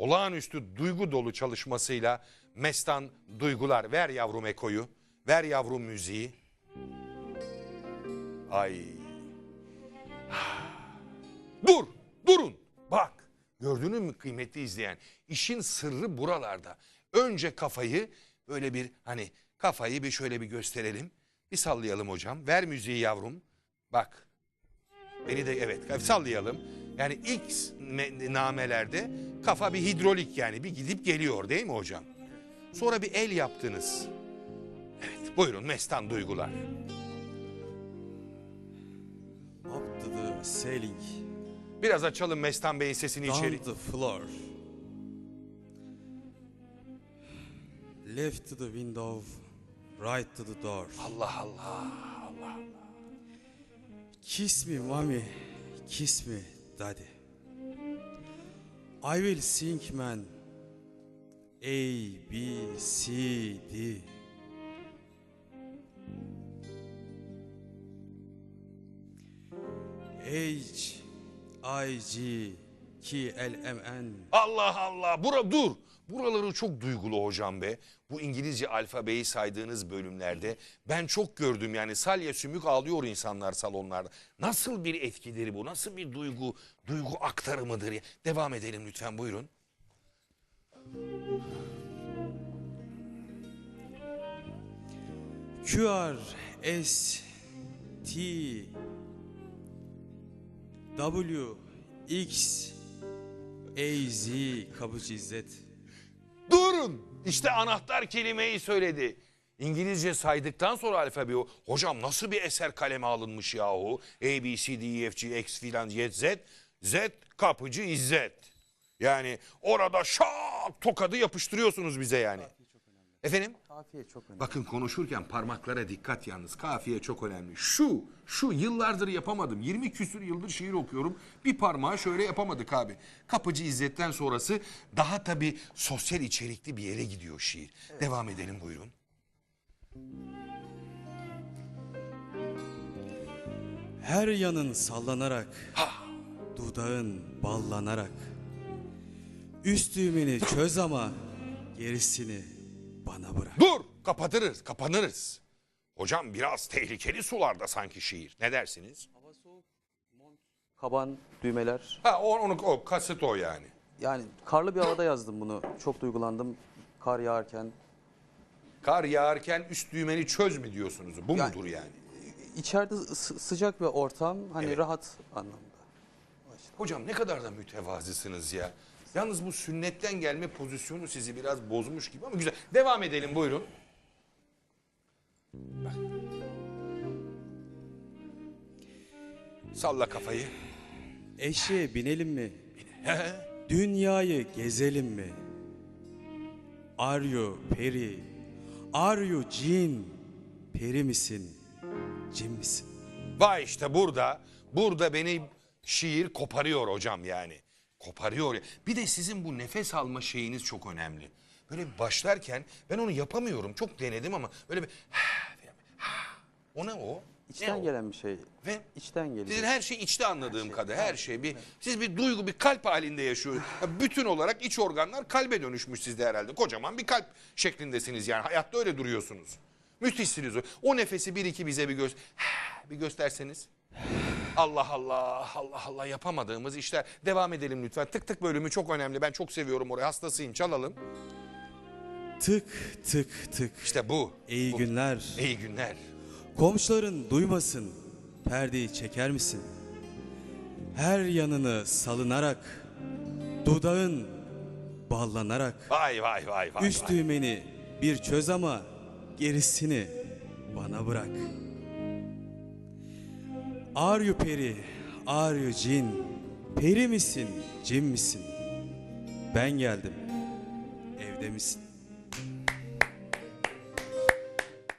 olağanüstü duygu dolu çalışmasıyla Mestan Duygular. Ver yavrum ekoyu, ver yavrum müziği. Ay. Dur, durun. Bak, gördünüz mü kıymetli izleyen? İşin sırrı buralarda. Önce kafayı böyle bir hani kafayı bir şöyle bir gösterelim. Bir sallayalım hocam. Ver müziği yavrum. Bak. Beni de evet sallayalım. Yani ilk me- namelerde kafa bir hidrolik yani bir gidip geliyor değil mi hocam? Sonra bir el yaptınız. Evet buyurun Mestan Duygular. Up ceiling, Biraz açalım Mestan Bey'in sesini içeri. down the floor. Left to the window, right to the door. Allah Allah. Kiss me mommy, kiss me daddy. I will sing man. A, B, C, D. H, I, G, K, L, M, N. Allah Allah. Bura dur. Buraları çok duygulu hocam be. Bu İngilizce alfabeyi saydığınız bölümlerde ben çok gördüm yani salya sümük ağlıyor insanlar salonlarda. Nasıl bir etkidir bu? Nasıl bir duygu, duygu aktarımıdır? Devam edelim lütfen buyurun. Q, R, S, T, W, X, A, Z, Kapıcı İzzet. Durun. İşte anahtar kelimeyi söyledi. İngilizce saydıktan sonra alfabe o. Hocam nasıl bir eser kaleme alınmış yahu? A, B, C, D, E, F, G, X filan Y, Z. Z kapıcı İzzet. Yani orada şak tokadı yapıştırıyorsunuz bize yani. Efendim? Kafiye çok önemli. Bakın konuşurken parmaklara dikkat yalnız. Kafiye çok önemli. Şu, şu yıllardır yapamadım. 20 küsür yıldır şiir okuyorum. Bir parmağı şöyle yapamadık abi. Kapıcı İzzet'ten sonrası daha tabii sosyal içerikli bir yere gidiyor şiir. Devam edelim buyurun. Her yanın sallanarak, dudağın ballanarak. Üst düğmeni çöz ama gerisini bana bırak. Dur! Kapatırız, kapanırız. Hocam biraz tehlikeli sularda sanki şiir. Ne dersiniz? Kaban, düğmeler. Ha o, onu, o kasıt o yani. Yani karlı bir havada yazdım bunu. Çok duygulandım. Kar yağarken. Kar yağarken üst düğmeni çöz mü diyorsunuz? Bu Yani- mudur yani? İçeride sı- sıcak bir ortam. Hani Evet. rahat anlamda. Hocam ne kadar da mütevazısınız ya. Yalnız bu sünnetten gelme pozisyonu sizi biraz bozmuş gibi ama güzel. Devam edelim buyurun. Bak. Salla kafayı. Eşeğe binelim mi? Dünyayı gezelim mi? Are you peri? Are you cin? Peri misin? Cin misin? Vay işte burada, burada beni şiir koparıyor hocam yani. Koparıyor. ya. Bir de sizin bu nefes alma şeyiniz çok önemli. Böyle bir başlarken ben onu yapamıyorum. Çok denedim ama böyle bir o ne o? Ne İçten o? gelen bir şey. Ve İçten geliyor. Sizin her şey içte anladığım kadar her şey bir siz bir duygu bir kalp halinde yaşıyor. Ya bütün olarak iç organlar kalbe dönüşmüş sizde herhalde. Kocaman bir kalp şeklindesiniz yani hayatta öyle duruyorsunuz. Müthişsiniz o. O nefesi bir iki bize bir göz bir gösterseniz. Allah Allah Allah Allah yapamadığımız işler. Devam edelim lütfen. Tık tık bölümü çok önemli. Ben çok seviyorum orayı. Hastasıyım. Çalalım. Tık tık tık. İşte bu. İyi bu. günler. İyi günler. Komşuların duymasın. Perdeyi çeker misin? Her yanını salınarak, dudağın ballanarak, Vay vay vay vay. üst vay. düğmeni bir çöz ama gerisini bana bırak. Are you peri? Are you cin? Peri misin? Cin misin? Ben geldim. Evde misin?